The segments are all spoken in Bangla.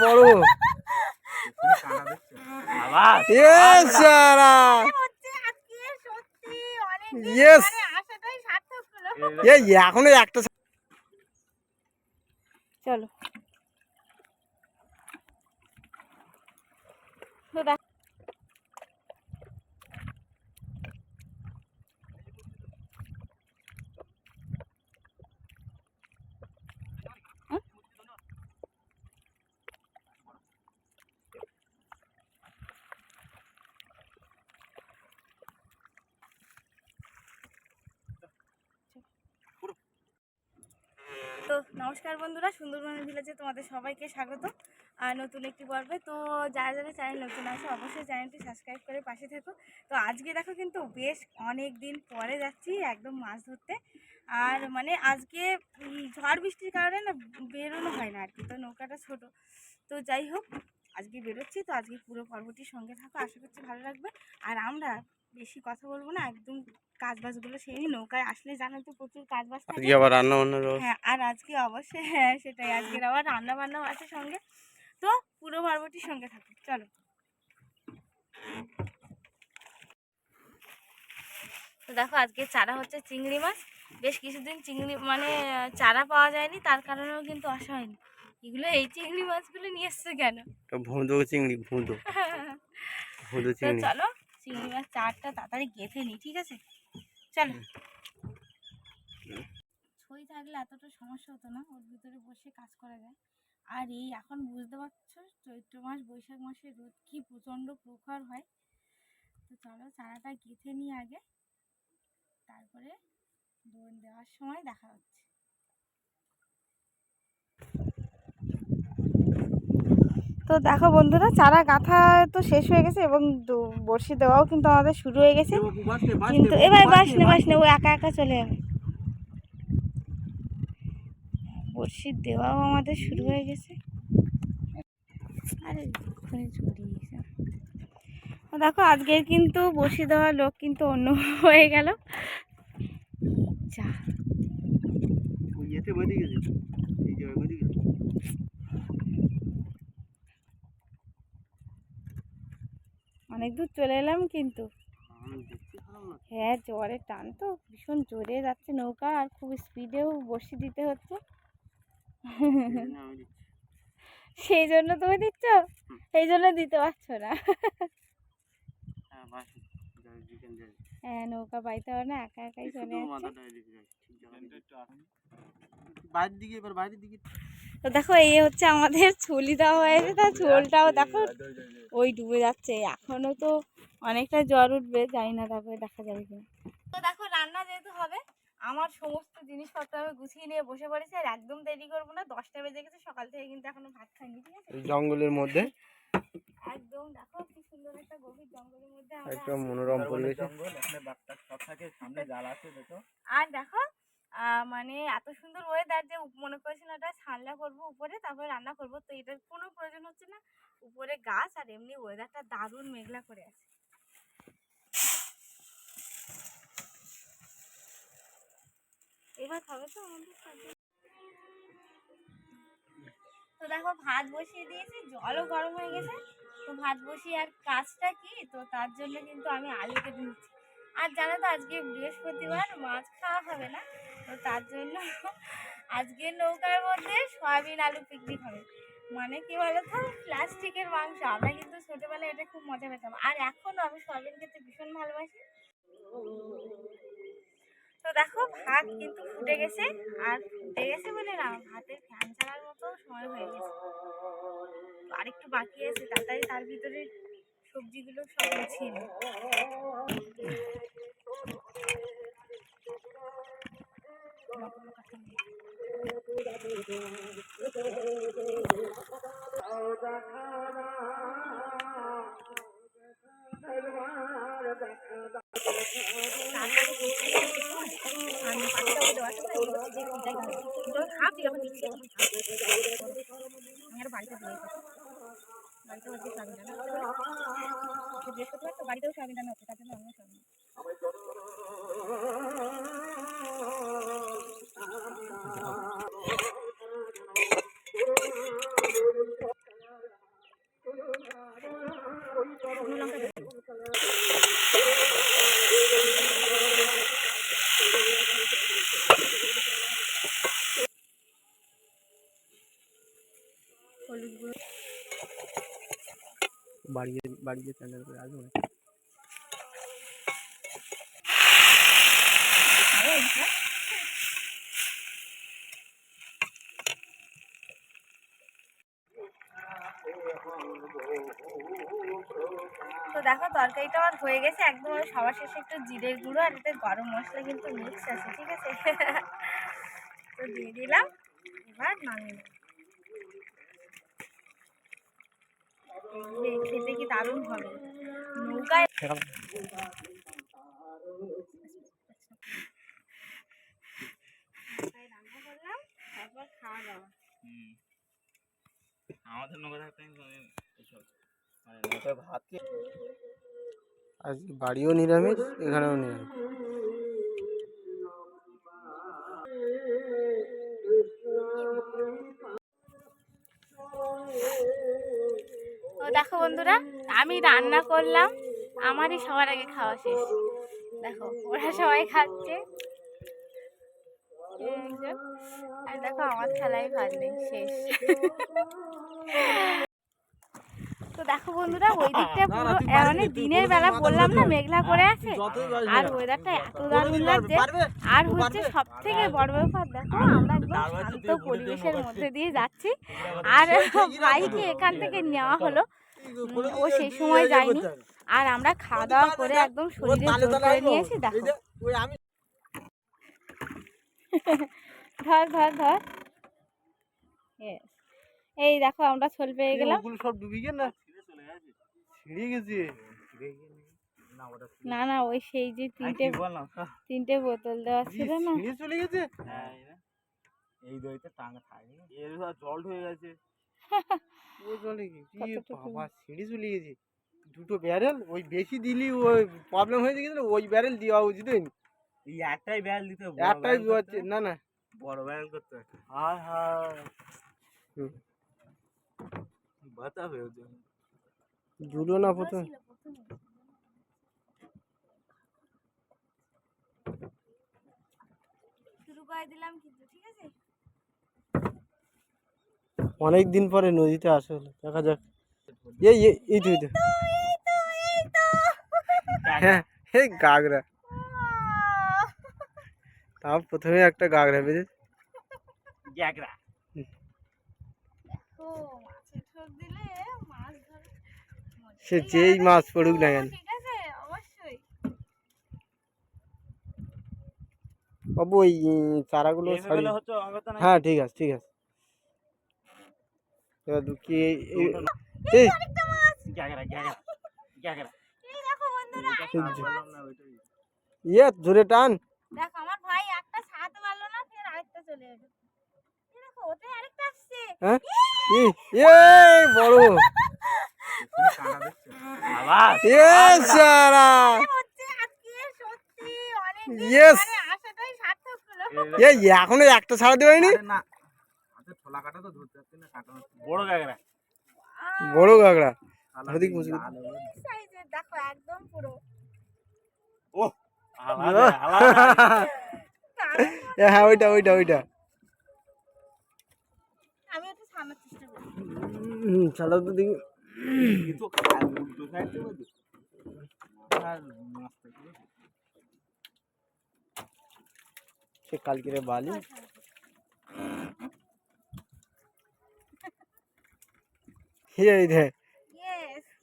বড়। আবার। এ সারা হচ্ছে আজকে সত্যি অনেক দিন Yes! পরে আসাটাই সার্থক হলো এ এখনও একটা চলো তো দেখ তো নমস্কার বন্ধুরা সুন্দরবন ভিলেজে তোমাদের সবাইকে স্বাগত। আর নতুন একটি পর্বে, তো যারা যারা চ্যানেল নতুন আছে, অবশ্যই চ্যানেলটি সাবস্ক্রাইব করে পাশে থেকো। তো আজকে দেখো কিন্তু বেশ অনেক দিন পরে যাচ্ছি একদম মাছ ধরতে। আর মানে আজকে ঝড় বৃষ্টির কারণে না বেরোনো হয় না আর কি তো নৌকাটা ছোট। তো যাই হোক, আজকে বেরোচ্ছি, তো আজকে পুরো পর্বটির সঙ্গে থাকো, আশা করছি ভালো লাগবে। আর আমরা বেশি কথা বলব না একদম কাজ বাজগুলো সেই নৌকায় আসলে জানো তো প্রচুর কাজ বাজ থাকে। আজকে আবার রান্না বান্না হ্যাঁ আর আজকে অবশ্যই হ্যাঁ সেটাই আজকের আবার রান্না বান্নাও আছে সঙ্গে। তো পুরো পর্বটির সঙ্গে থাকো চলো। তো দেখো আজকে চারা হচ্ছে চিংড়ি মাছ। বেশ কিছুদিন চিংড়ি মানে চারা পাওয়া যায়নি তার কারণেও কিন্তু আসা হয়নি। এগুলো এই চিংড়ি মাছগুলো নিয়ে এসছে কেন? ভুঁদো চিংড়ি ভুঁদো। ভুঁদো চিংড়ি। চলো চিংড়ি মাছ চারটা তাড়াতাড়ি গেঁথে নিই ঠিক আছে? চলো। ছই থাকলে এতটা সমস্যা হতো না ওর ভিতরে বসে কাজ করা যায়। আর এই এখন বুঝতে পারছ চৈত্র মাস বৈশাখ মাসে রোদ কি প্রচণ্ড প্রখর হয়। তো চলো চারাটা গেঁথে নিই আগে তারপরে দোন দেওয়ার সময় দেখা হচ্ছে। তো দেখো বন্ধুরা চারা গাঁথা তো শেষ হয়ে গেছে এবং বড়শি দেওয়াও কিন্তু আমাদের শুরু হয়ে গেছে। কিন্তু এবার বাস নে বাস নে ও একা একা চলে যাবে। বড়শি দেওয়াও আমাদের শুরু হয়ে গেছে। আরে দেখো আজকের কিন্তু বড়শি দেওয়া লোক কিন্তু অন্য হয়ে গেল। যা ওই ইয়েতে বেঁধে গেছে এই জায়গায় বেঁধে গেছে অনেক দূর চলে এলাম কিন্তু। হ্যাঁ জ্বরের টান তো ভীষণ জোরে যাচ্ছে নৌকা আর খুব স্পিডেও বসি দিতে হচ্ছে। সেই জন্য তুমি দিচ্ছ? সেই জন্য দিতে পারছ না। হ্যাঁ হ্যাঁ নৌকা পাইতে হবে না একা একাই চলে বাইরের দিকে এবার বাইরের দিকে। তো দেখো এই হচ্ছে আমাদের ছুলি দেওয়া হয়েছে তা ঝোলটাও দেখো ওই ডুবে যাচ্ছে। এখনও তো অনেকটা জ্বর উঠবে জানি না তারপরে দেখা যাবে কিনা তো দেখো রান্না যেহেতু হবে আমার সমস্ত জিনিসপত্র আমি গুছিয়ে নিয়ে বসে পড়েছি আর একদম দেরি করব না দশটা বেজে গেছে সকাল থেকে কিন্তু এখনও ভাত খাইনি ঠিক আছে? জঙ্গলের মধ্যে একদম দেখো কি সুন্দর একটা গভীর জঙ্গলের মধ্যে আমরা একটা আছি। মনোরম পরিবেশ। আর দেখো আহ, মানে এত সুন্দর ওয়েদার যে মনে করেছিলাম এটা ছানলা করব উপরে তারপরে রান্না করব। তো এটার কোনো প্রয়োজন হচ্ছে না উপরে গাছ আর এমনি ওয়েদারটা দারুণ মেঘলা করে আছে। এবার খাবে তো আমাদের তো দেখো ভাত বসিয়ে দিয়েছি জলও গরম হয়ে গেছে। তো ভাত বসিয়ে আর কাজটা কি? তো তার জন্য কিন্তু আমি আলু কেটে নিচ্ছি আর জানো তো আজকে বৃহস্পতিবার, মাছ খাওয়া হবে না। তো তার জন্য আজকে নৌকার মধ্যে সয়াবিন আলু পিকনিক হবে। মানে কি বলতো? প্লাস্টিকের মাংস। আমরা কিন্তু ছোটবেলায় এটা খুব মজা পেতাম। আর এখনও আমি সয়াবিন খেতে ভীষণ ভালোবাসি। তো দেখো, ভাত কিন্তু ফুটে গেছে। আর ফুটে গেছে বলে না, ভাতের ফ্যান ছাড়ার মতো সময় হয়ে গেছে। আরেকটু বাকি আছে তাড়াতাড়ি তার ভিতরে সবজিগুলো সব তো। আমি খাবে। আমি বাড়িতেও আজকে স্বামী রান্না বৃহস্পতিবার তো লঙ্কা বাড়িয়ে বাড়িয়ে চ্যানেল করে আসব না তো দেখো, তরকারিটা আমার হয়ে গেছে। একদম সবার শেষে একটু জিরের গুঁড়ো আর এতে গরম মশলা কিন্তু মিক্স আছে, ঠিক আছে? তো দিয়ে দিলাম। এবার নামিয়ে নেব। এই যে খেতে কি দারুণ হবে? নৌকায় রান্না করলাম তারপর খাওয়া দাওয়া। আমাদের নৌকা থাকতে আমি এইসব মানে আজকে বাড়িও নিরামিষ এখানেও নিরামিষ। বন্ধুরা আমি রান্না করলাম। আমারই সবার আগে খাওয়া শেষ। দেখো ওরা সবাই খাচ্ছে। আর দেখো আমার থালায় ভাত নেই শেষ। তো দেখো বন্ধুরা ওই দিকটা পুরো তুই পারবি, মানে দিনের বেলা বললাম না মেঘলা করে আছে। আর ওয়েদারটা এত দারুণ লাগছে। আর হচ্ছে? সব থেকে বড় ব্যাপার দেখো আমরা একদম শান্ত পরিবেশের মধ্যে দিয়ে যাচ্ছি। আর বাইকে এখান থেকে নেওয়া হলো ও সেই সময় ইয়ে যায়নি। আর আমরা খাওয়া দাওয়া করে একদম শরীরে জোর করে নিয়েছি দেখো। যে, ওই আমি ধর ধর ধর। এই দেখো আমরা ছোল পেয়ে গেলাম। ওগুলো সব ডুবি গেল না? ছিঁড়ে গেছে। না না না ওই সেই যে তিনটে তিনটে বোতল দেওয়া ছিল না। চলে গেছে? হ্যাঁ এই। দইতে টাঙ্গা থাকে এর জল হয়ে গেছে। ও চলে কি কি বাবা ছিঁড়ে চলে গেছে দুটো ব্যারেল ওই বেশি দিলি ওই প্রবলেম হয়ে গেছিল ওই ব্যারেল দেওয়া উচিত হয়নি এই একটাই ব্যাল দিতে হবে, একটাই হচ্ছে না না বড় ব্যাল করতে হবে। হায় হায়। বাতাবে ওর জন্য। ঝুলো না প্রথম প্রথমে। শুরু করে দিলাম কিন্তু ঠিক আছে অনেক দিন পরে নদীতে আসা হলো দেখা যাক। এই এই এই তো এই তো। এই তো এই তো হ্যাঁ এই গাগরা! তাও প্রথমে একটা গাগরা মাছ ধরে। সে যেই মাছ পড়ুক না কেন। বাবু ওই চারাগুলো? হ্যাঁ ঠিক আছে ঠিক আছে। এবার দু- কি এই-। ইয়ে জোরে টান। দেখো আমার ভাই একটা সাথে পারল না ফের আরেকটা চলে এলো। দেখো ওতে আরেকটা আসছে। হ্যাঁ? এই এই বড়? আবার? সারা। এই এখনও একটা ছাড়া দেওয়াইনি না কাটা তো ধরতে পারছি না কাটা বড় গ্যাগরা বড় গাগরা। সাইজের দেখো একদম পুরো। ওহ আলাদা আলাদা। হ্যাঁ ওইটা ওইটা ওইটা। আমি একটু সামনের চেষ্টা করি। হুম চালাও তো দেখি। কিন্তু আর উল্টো সাইড থেকে আর মাছ সে কালকের বালি। এই দে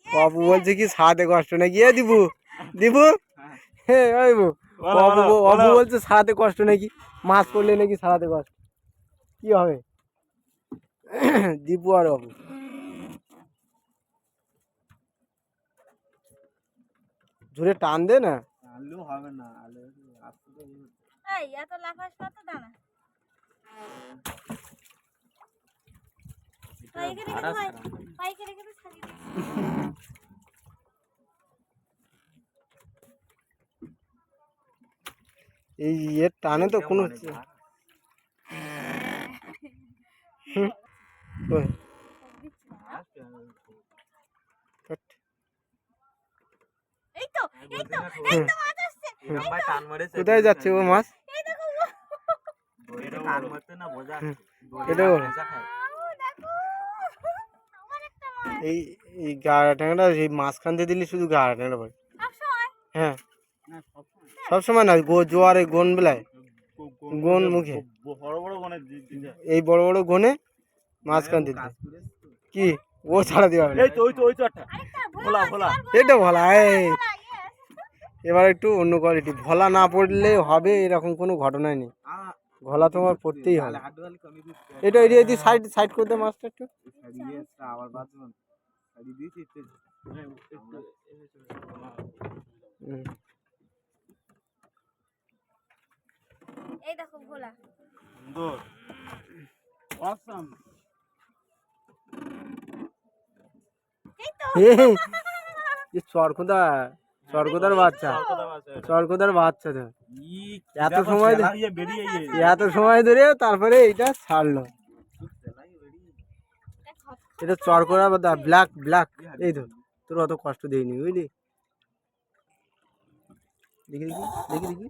বাবু বলছে কি সাথে কষ্ট নাকি? এ দিবু দিবু। হ্যাঁ। বাবু বাবু বলছে সারাতে কষ্ট নাকি? মাছ পড়লে নাকি সারাতে কষ্ট? কি হবে? দীপু আর বাবু। জোরে টান দে না। আলু হবে না আলু। আস্তে তো এই এত লাফাস কত দানা পাইকে রেখে দে ভাই পাইকে রেখে দে ছাড়িয়ে দে এই এর টানে তো কোনো কোথায় যাচ্ছে ও মাছ? এই দেখো দড়িতে টান মারতে না বোঝা এটা না বলো। ভেজা খায়। আউ, দেখো আমার একটা এই এই গাড়া ট্যাংরা এই মাঝখান দিয়ে দিলে শুধু গাড়া ট্যাংরা পড়ে। হ্যাঁ। না সবসময়। না গো জোয়ারে গোন বেলায়। গোন মুখে। এই বড় বড় গোনে মাঝখান দিয়ে দিতে। কি? ও ছাড়া দেওয়া হবে না। এই তো ওই তো ওই তো একটা। আরেকটা ভোলা ভোলা এটা ভোলা এই। এবার একটু অন্য কোয়ালিটি ভোলা না পড়লে হবে এরকম কোনো ঘটনাই নেই। ভোলা তোমার পড়তেই হবে। এটা এদিকে সাইড সাইড করে দে মাছটা একটু। এই দেখো ভোলা। সুন্দর। অসাম এই তো। এই, এ চরকোদা চরকোদার বাচ্চা। চরকোদার বাচ্চা তো। এত সময় এত সময় ধরে তারপরে এইটা ছাড়লো। এটা এটা চরকোদা বা ব্ল্যাক ব্ল্যাক এই তো তোর অত কষ্ট দেয়নি বুঝলি? দেখি দেখি দেখি দেখি।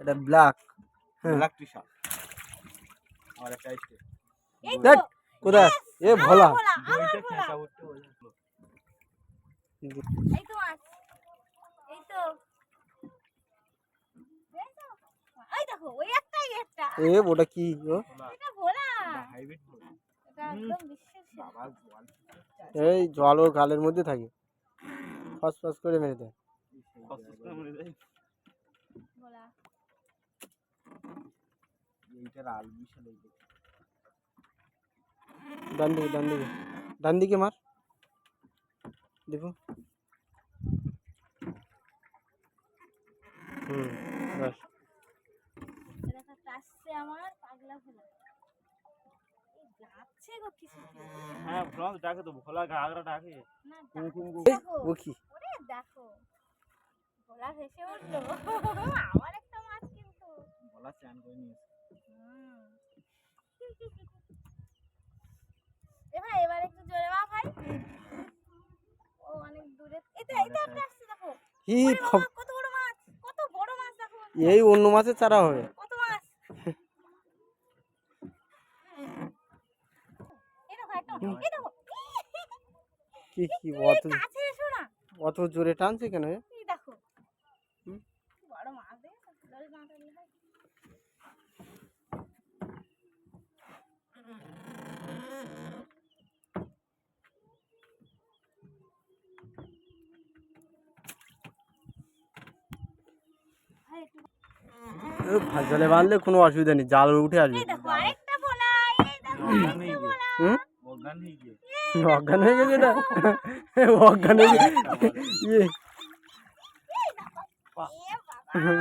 এটা ব্ল্যাক ব্ল্যাক টি শার্ট আর একটা স্টে দেখ কোথায় এ ভোলা। এই তো মাছ এই তো। এই তো। এই দেখো ওই একটাই একটা। এ ওটা কি ও এটা ভোলা। হাইব্রিড। এই জল ওর গালের মধ্যে থাকে। ফস ফস করে মেরে দেয়। ডান দিকে ডান দিকে। ডান দিকে মার। দেখো হুম বাস আমার পাগলা যাচ্ছে গো কিছু হ্যাঁ ফ্রন্স ডাকে তো ভোলা ঘাগরা ডাকে। ও কি ওরে দেখো ভোলা ভেসে উঠল। আমার একটা মাছ কিন্তু। ভোলা চান করে নিয়েছে এ ভাই এবার একটু জোরে মা ভাই। ও অনেক দূরে। আসছে দেখো। কত বড় মাছ কত বড় মাছ দেখো। এই অন্য মাছের চারা হবে কত মাছ এই দেখো একটা এই দেখো কি কি অত অত জোরে টানছে কেন দেখো। বড় মাছ জলে বাঁধলে কোনো অসুবিধা নেই জাল উঠে আসবে এই দেখো আরেকটা ভোলা এই দেখো অজ্ঞান আরেকটা হয়ে গিয়ে ভোলা হুম অজ্ঞান হয়ে গিয়ে অজ্ঞান হয়ে গেছে এটা অজ্ঞান হয়ে গেছে ইয়ে এই দেখো এ বাবা দেখো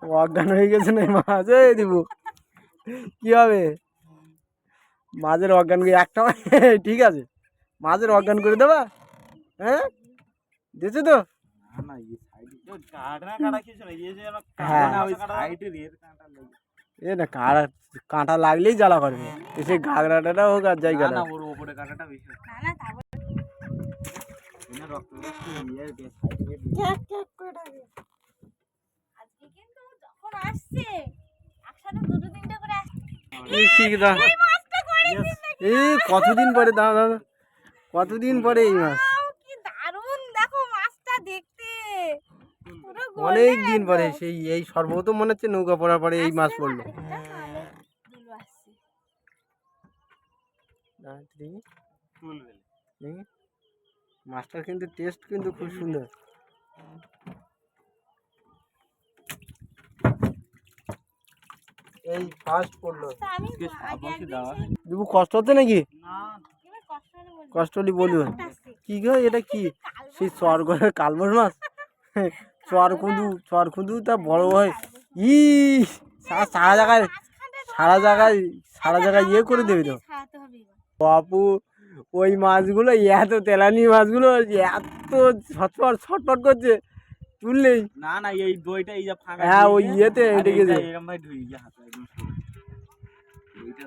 তো অজ্ঞান হয়ে গেছে না এই মাছ এই দিব কি হবে মাছের অজ্ঞান করে একটা মা- ঠিক আছে মাছের অজ্ঞান করে দেবা হ্যাঁ দিয়েছে তো না না এ না কাঁটা কাঁটা লাগলেই জ্বালা করবে। এসে ঘাগড়াটা হোক আর যাই করেছি কতদিন পরে দাও। কতদিন পরে এই মাছ নাও, কি দারুণ দেখো মাছটা দেখতে পুরো অনেক দিন পরে সেই এই সর্বপ্রথম মনে হচ্ছে নৌকা পড়ার পরে এই মাছ পড়ল। মাছটার কিন্তু টেস্ট কিন্তু খুব সুন্দর। এই ফার্স্ট পড়ল। দেবু কষ্ট হচ্ছে নাকি? কষ্ট হলে বলব। কষ্ট হলে বলবে। একটা আসছে। কি গো এটা কি? সেই করে কালবর মাছ? চর খুঁদু চর খুঁদু তা বড় হয়। ই সারা জায়গায় সারা জায়গায় সারা জায়গায় ইয়ে করে দেবে তো। বাপু ওই মাছগুলো এত তেলানি মাছগুলো এত ছটফট ছটফট করছে। তুললেই। না না এই দইটা এই যে ফাঁকা হ্যাঁ, ওই ইয়েতে এটে গেছে। এরম ভাই ঢুকে গিয়ে হাতে একদম সরে।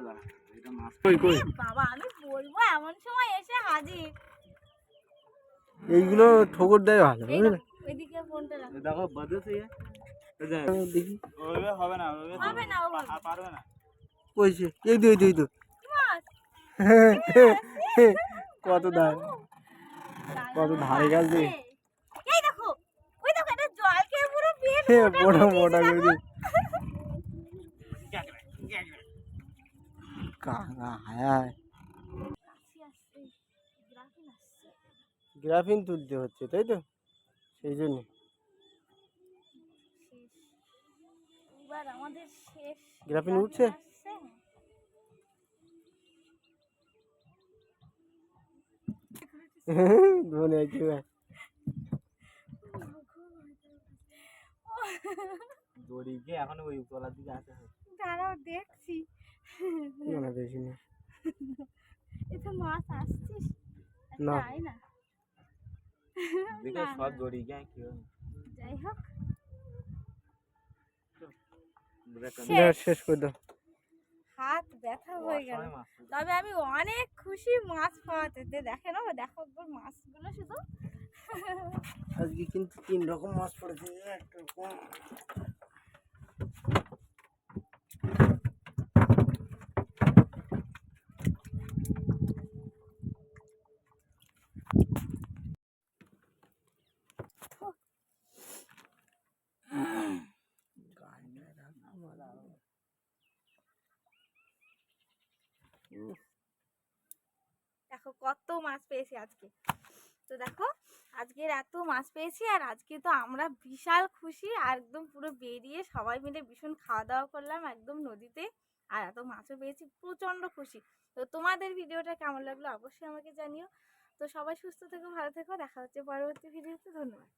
দাঁড়া এটা মাছ। কই কই? বাবা আমি বলব এমন সময় এসে হাজির। এইগুলো ঠোকর দেয় ভালো বুঝলে? ফোনটা রাখো। এই দেখো ইয়ে। দেখ, ওইভাবে হবে না হবে না পারবে কইছে এই কত ধার। কত ধারে গাছ দিয়ে এই দেখো ওই দেখো এটা জল খেয়ে পুরো পেট মোটা হয়ে করে দিয়ে হায় গ্রাফিন তুলতে হচ্ছে তাই তো? সেই জন্য। এবার আমাদের শেষ গ্রাফিন উঠছে? ধনে একেবারে দড়ি গিয়ে এখন ওই তলার দিকে আসে দাঁড়াও দেখছি। না না বেশি না? এতে মাছ আসছিস। না। না? দেখে সব দড়ি গিয়ে কি যাই হোক দেখ, শেষ। করে দাও। হাত ব্যথা হয়ে গেল। তবে আমি অনেক খুশি মাছ পাওয়াতে দেখেন দেখে না দেখো একবার মাছগুলো শুধু। আজকে কিন্তু তিন রকম মাছ পড়েছে একটা রকম। দেখো কত মাছ পেয়েছি আজকে। তো দেখো, আজকের এত মাছ পেয়েছি আর আজকে তো আমরা বিশাল খুশি আর একদম পুরো বেরিয়ে সবাই মিলে ভীষণ খাওয়া দাওয়া করলাম একদম নদীতে আর এত মাছও পেয়েছি, প্রচণ্ড খুশি। তো তোমাদের ভিডিওটা কেমন লাগল অবশ্যই আমাকে জানিও। তো সবাই সুস্থ থেকো, ভালো থেকো, দেখা হচ্ছে পরবর্তী ভিডিওতে, ধন্যবাদ।